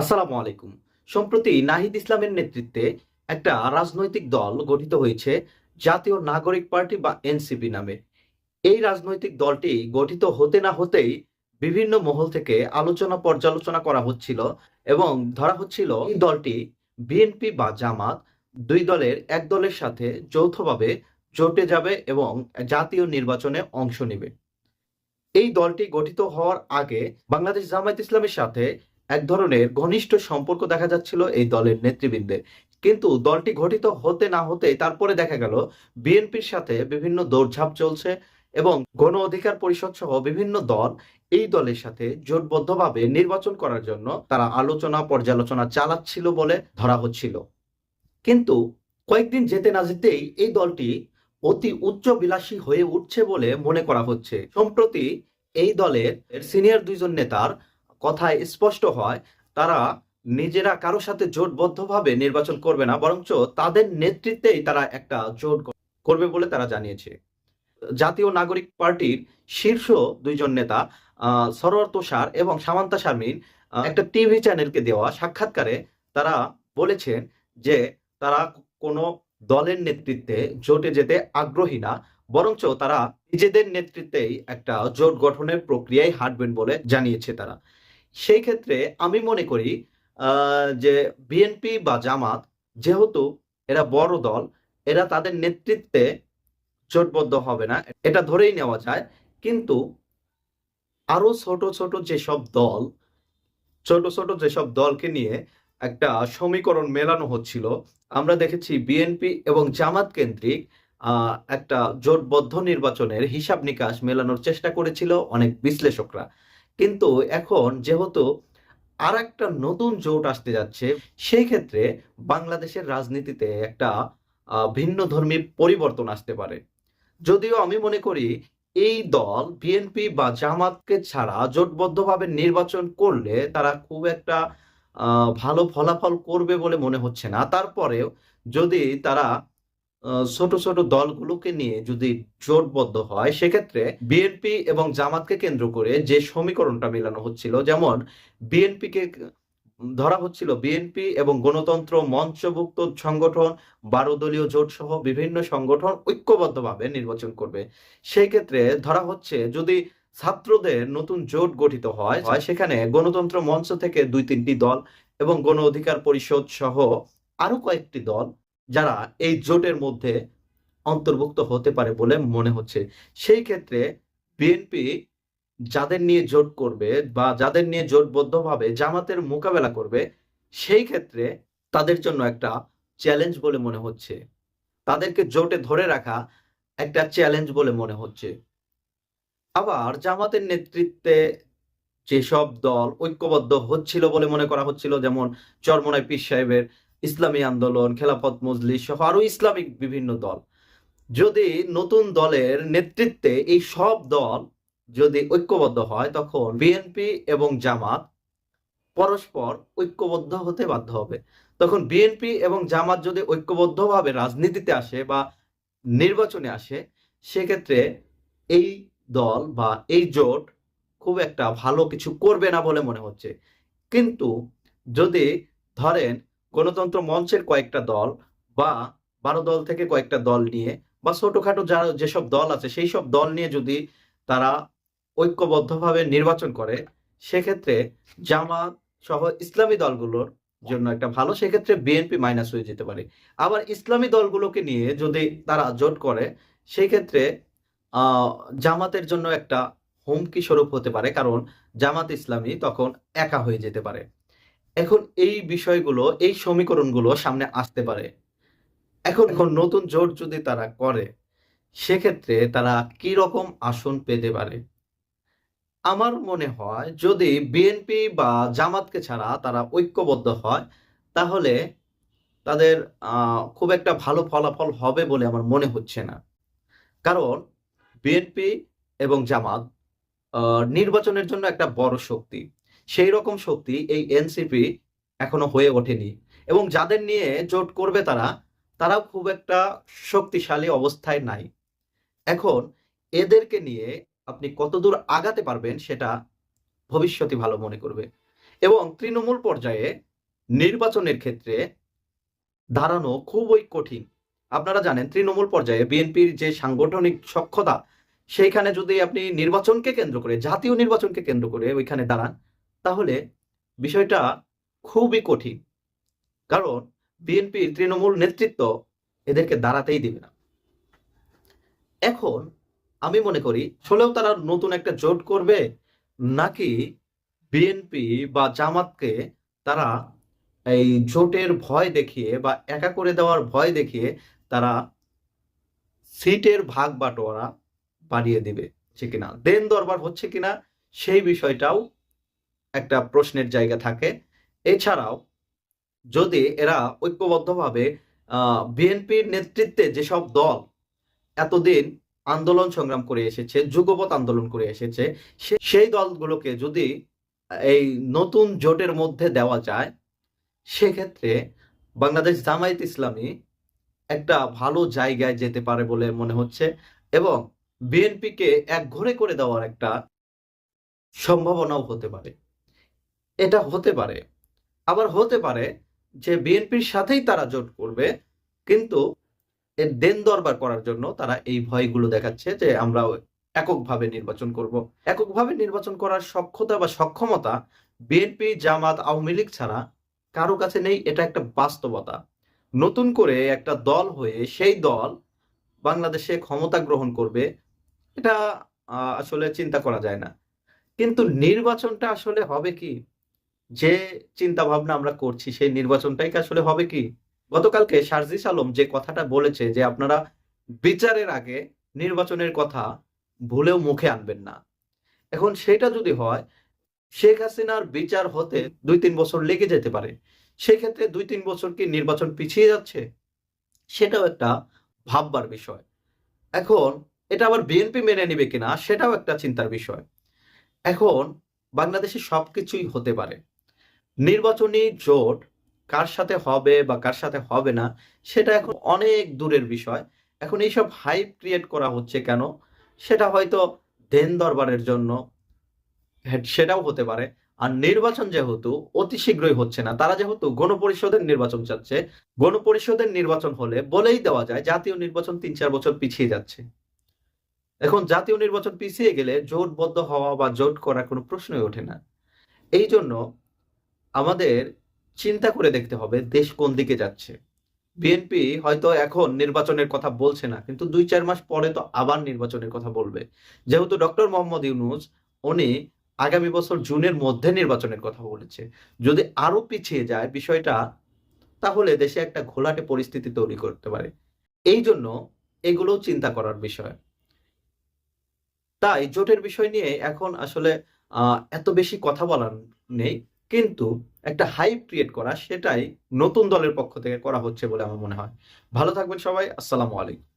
আসসালামু আলাইকুম। সম্প্রতি নাহিদ ইসলামের নেতৃত্বে একটা রাজনৈতিক দল গঠিত হয়েছে জাতীয় নাগরিক পার্টি বা এনসিপি নামে। এই রাজনৈতিক দলটি গঠিত হতে না হতেই বিভিন্ন মহল থেকে আলোচনা পর্যালোচনা করা হচ্ছিল এবং ধরা হচ্ছিল এই দলটি বিএনপি বা জামাত দুই দলের এক দলের সাথে যৌথভাবে জোটে যাবে এবং জাতীয় নির্বাচনে অংশ নেবে। এই দলটি গঠিত হওয়ার আগে বাংলাদেশ জামায়াত ইসলামের সাথে এক ধরনের ঘনিষ্ঠ সম্পর্ক দেখা যাচ্ছিল এই দলের নেতৃবৃন্দের কিন্তু দলটি গঠিত হতে না হতে তারপরে দেখা গেল, বিএনপির সাথে বিভিন্ন দৌড়ঝাঁপ চলছে এবং গণ অধিকার পরিষদ সহ বিভিন্ন দল এই দলের সাথে জোটবদ্ধভাবে নির্বাচন করার জন্য তারা আলোচনা পর্যালোচনা চালাচ্ছিল বলে ধরা হচ্ছিল। কিন্তু কয়েকদিন যেতে না যেতেই এই দলটি অতি উচ্চ বিলাসী হয়ে উঠছে বলে মনে করা হচ্ছে। সম্প্রতি এই দলের সিনিয়র দুইজন নেতার কথায় স্পষ্ট হয়, তারা নিজেরা কারও সাথে জোটবদ্ধভাবে নির্বাচন করবে না, বরঞ্চ তাদের নেতৃত্বেই তারা একটা জোট করবে বলে তারা জানিয়েছে। জাতীয় নাগরিক পার্টির শীর্ষ দুইজন নেতা সরোয়ার তুষার এবং সামান্তা শারমিন একটা টিভি চ্যানেলকে দেওয়া সাক্ষাৎকারে তারা বলেছেন যে তারা কোনো দলের নেতৃত্বে জোটে যেতে আগ্রহী না, বরঞ্চ তারা নিজেদের নেতৃত্বেই একটা জোট গঠনের প্রক্রিয়ায় হাঁটবেন বলে জানিয়েছে তারা। সেই ক্ষেত্রে আমি মনে করি যে বিএনপি বা জামাত যেহেতু এরা বড় দল, এরা তাদের নেতৃত্বে জোটবদ্ধ হবে না, এটা ধরেই নেওয়া যায়। কিন্তু আরও ছোট ছোট যেসব দল, ছোট ছোট যেসব দলকে নিয়ে একটা সমীকরণ মেলানো হচ্ছিল, আমরা দেখেছি বিএনপি এবং জামাত কেন্দ্রিক একটা জোটবদ্ধ নির্বাচনের হিসাব নিকাশ মেলানোর চেষ্টা করেছিল অনেক বিশ্লেষকরা। কিন্তু এখন যেহেতু আর একটা নতুন জোট আসতে যাচ্ছে, সেই ক্ষেত্রে বাংলাদেশের রাজনীতিতে একটা ভিন্ন ধর্মী পরিবর্তন আসতে পারে। যদিও আমি মনে করি এই দল বিএনপি বা জামাতকে ছাড়া জোটবদ্ধভাবে নির্বাচন করলে তারা খুব একটা ভালো ফলাফল করবে বলে মনে হচ্ছে না। তারপরেও যদি তারা ছোট ছোট দলগুলোকে নিয়ে যদি জোটবদ্ধ হয়, সেক্ষেত্রে বিএনপি এবং জামাতকে কেন্দ্র করে যে সমীকরণটা মেলানো হচ্ছিল, যেমন বিএনপিকে ধরা হচ্ছিল বিএনপি এবং গণতন্ত্র মঞ্চভুক্ত সংগঠন, বারো দলীয় জোট সহ বিভিন্ন সংগঠন ঐক্যবদ্ধভাবে নির্বাচন করবে। সেই ক্ষেত্রে ধরা হচ্ছে যদি ছাত্রদের নতুন জোট গঠিত হয় হয় সেখানে গণতন্ত্র মঞ্চ থেকে দুই তিনটি দল এবং গণ অধিকার পরিষদ সহ আরও কয়েকটি দল যারা এই জোটের মধ্যে অন্তর্ভুক্ত হতে পারে বলে মনে হচ্ছে। সেই ক্ষেত্রে বিএনপি যাদের নিয়ে জোট করবে বা যাদের নিয়ে জোটবদ্ধভাবে জামাতের মোকাবেলা করবে, সেই ক্ষেত্রে তাদের জন্য একটা চ্যালেঞ্জ বলে মনে হচ্ছে। তাদেরকে জোটে ধরে রাখা একটা চ্যালেঞ্জ বলে মনে হচ্ছে। আবার জামাতের নেতৃত্বে যেসব দল ঐক্যবদ্ধ হচ্ছিল বলে মনে করা হচ্ছিল, যেমন চরমনাই পীর সাহেবের ইসলামী আন্দোলন, খেলাফত মজলিস সহ আরও ইসলামিক বিভিন্ন দল। যদি নতুন দলের নেতৃত্বে এই সব দল যদি ঐক্যবদ্ধ হয়, তখন বিএনপি এবং জামাত পরস্পর ঐক্যবদ্ধ হতে বাধ্য হবে। তখন বিএনপি এবং জামাত যদি ঐক্যবদ্ধভাবে রাজনীতিতে আসে বা নির্বাচনে আসে, সেক্ষেত্রে এই দল বা এই জোট খুব একটা ভালো কিছু করবে না বলে মনে হচ্ছে। কিন্তু যদি ধরেন গণতন্ত্র মঞ্চের কয়েকটা দল বা বারো দল থেকে কয়েকটা দল নিয়ে বা ছোটখাটো যারা যেসব দল আছে, সেই সব দল নিয়ে যদি তারা ঐক্যবদ্ধভাবে নির্বাচন করে, সেক্ষেত্রে জামাত সহ ইসলামী দলগুলোর জন্য একটা ভালো, সেক্ষেত্রে বিএনপি মাইনাস হয়ে যেতে পারে। আবার ইসলামী দলগুলোকে নিয়ে যদি তারা জোট করে সেই ক্ষেত্রে জামাতের জন্য একটা হুমকি স্বরূপ হতে পারে। কারণ জামাত ইসলামী তখন একা হয়ে যেতে পারে। এখন এই বিষয়গুলো, এই সমীকরণগুলো সামনে আসতে পারে। এখন এখন নতুন জোট যদি তারা করে, সেক্ষেত্রে তারা কি রকম আসন পেতে পারে? আমার মনে হয় যদি বিএনপি বা জামাতকে ছাড়া তারা ঐক্যবদ্ধ হয়, তাহলে তাদের খুব একটা ভালো ফলাফল হবে বলে আমার মনে হচ্ছে না। কারণ বিএনপি এবং জামাত নির্বাচনের জন্য একটা বড় শক্তি। সেই রকম শক্তি এই এনসিপি এখনও হয়ে ওঠেনি। এবং যাদের নিয়ে জোট করবে তারা, তারাও খুব একটা শক্তিশালী অবস্থায় নাই। এখন এদেরকে নিয়ে আপনি কতদূর আগাতে পারবেন সেটা ভবিষ্যতই ভালো মনে করবে। এবং তৃণমূল পর্যায়ে নির্বাচনের ক্ষেত্রে দাঁড়ানো খুবই কঠিন। আপনারা জানেন, তৃণমূল পর্যায়ে বিএনপির যে সাংগঠনিক সক্ষতা, সেইখানে যদি আপনি নির্বাচনকে কেন্দ্র করে, জাতীয় নির্বাচনকে কেন্দ্র করে ওইখানে দাঁড়ান তাহলে বিষয়টা খুবই কঠিন। কারণ বিএনপির তৃণমূল নেতৃত্ব এদেরকে দাঁড়াতেই দিবে না। এখন আমি মনে করি আসলেও তারা নতুন একটা জোট করবে, নাকি বিএনপি বা জামাতকে তারা এই জোটের ভয় দেখিয়ে বা একা করে দেওয়ার ভয় দেখিয়ে তারা সিটের ভাগ বাটোয়ারা বাড়িয়ে দিবে হচ্ছে কিনা? দেন দরবার হচ্ছে কিনা, সেই বিষয়টাও একটা প্রশ্নের জায়গা থাকে। এছাড়াও যদি এরা ঐক্যবদ্ধভাবে বিএনপির নেতৃত্বে যেসব দল এতদিন আন্দোলন সংগ্রাম করে এসেছে, যুগপৎ আন্দোলন করে এসেছে সেই দলগুলোকে যদি এই নতুন জোটের মধ্যে দেওয়া যায়, সেক্ষেত্রে বাংলাদেশ জামায়াত ইসলামী একটা ভালো জায়গায় যেতে পারে বলে মনে হচ্ছে এবং বিএনপিকে এক ঘরে করে দেওয়ার একটা সম্ভাবনাও হতে পারে। এটা হতে পারে। আবার হতে পারে যে বিএনপির সাথেই তারা জোট করবে, কিন্তু এর দেন দরবার করার জন্য তারা এই ভয়গুলো দেখাচ্ছে যে আমরা এককভাবে নির্বাচন করব। এককভাবে নির্বাচন করার সক্ষতা বা সক্ষমতা বিএনপি, জামাত, আওয়ামী লীগ ছাড়া কারও কাছে নেই, এটা একটা বাস্তবতা। নতুন করে একটা দল হয়ে সেই দল বাংলাদেশে ক্ষমতা গ্রহণ করবে, এটা আসলে চিন্তা করা যায় না। কিন্তু নির্বাচনটা আসলে হবে কি? যে চিন্তা ভাবনা আমরা করছি, সেই নির্বাচনটাই কি আসলে হবে কি? গতকালকে শারজিস আলম যে কথাটা বলেছে যে আপনারা বিচারের আগে নির্বাচনের কথা ভুলেও মুখে আনবেন না। এখন সেটা যদি হয়, শেখ হাসিনার বিচার হতে দুই তিন বছর লেগে যেতে পারে। সেক্ষেত্রে দুই তিন বছর কি নির্বাচন পিছিয়ে যাচ্ছে? সেটাও একটা ভাববার বিষয়। এখন এটা আবার বিএনপি মেনে নেবে কিনা, সেটাও একটা চিন্তার বিষয়। এখন বাংলাদেশে সবকিছুই হতে পারে। নির্বাচনী জোট কার সাথে হবে বা কার সাথে হবে না সেটা এখন অনেক দূরের বিষয়। এখন এইসব হাইপ ক্রিয়েট করা হচ্ছে কেন? সেটা হয়তো দেন দরবারের জন্য হ্যাঁ, সেটাও হতে পারে। আর নির্বাচন যেহেতু অতি শীঘ্রই হচ্ছে না তারা যেহেতু গণপরিষদের নির্বাচন চাচ্ছে গণপরিষদের নির্বাচন হলে বলেই দেওয়া যায় জাতীয় নির্বাচন তিন চার বছর পিছিয়ে যাচ্ছে। এখন জাতীয় নির্বাচন পিছিয়ে গেলে জোটবদ্ধ হওয়া বা জোট করার কোনো প্রশ্নই ওঠে না। এই জন্য আমাদের চিন্তা করে দেখতে হবে দেশ কোন দিকে যাচ্ছে। বিএনপি হয়তো এখন নির্বাচনের কথা বলছে না, কিন্তু দুই চার মাস পরে তো আবার নির্বাচনের কথা বলবে। যেহেতু ডক্টর মোহাম্মদ ইউনুস, উনি আগামী বছর জুনের মধ্যে নির্বাচনের কথা বলেছে। যদি আরও পিছিয়ে যায় বিষয়টা, তাহলে দেশে একটা ঘোলাটে পরিস্থিতি তৈরি করতে পারে। এই জন্য এগুলো চিন্তা করার বিষয়। তাই জোটের বিষয় নিয়ে এখন আসলে এত বেশি কথা বলার নেই। কিন্তু একটা হাইপ ক্রিয়েট করা সেটাই নতুন দলের পক্ষ থেকে করা হচ্ছে বলে আমার মনে হয়। ভালো থাকবেন সবাই, আসসালামু আলাইকুম।